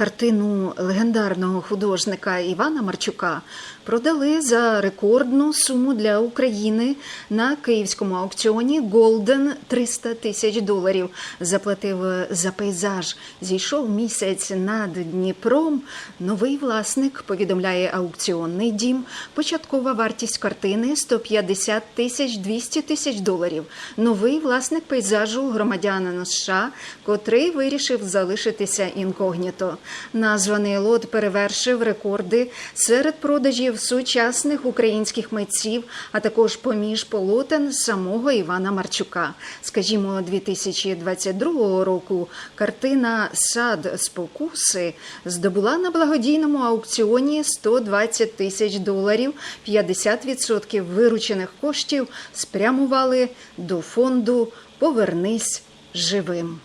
Картину легендарного художника Івана Марчука продали за рекордну суму для України на київському аукціоні Голден 300 тисяч доларів. Заплатив за пейзаж. Зійшов місяць над Дніпром. Новий власник повідомляє аукціонний дім. Початкова вартість картини 150 тисяч 200 тисяч доларів. Новий власник пейзажу громадянин США, котрий вирішив залишитися інкогніто. Названий лот перевершив рекорди серед продажів сучасних українських митців, а також поміж полотен самого Івана Марчука. Скажімо, 2022 року картина Сад спокуси здобула на благодійному аукціоні 120 тисяч доларів. 50% виручених коштів спрямували до фонду Повернись живим.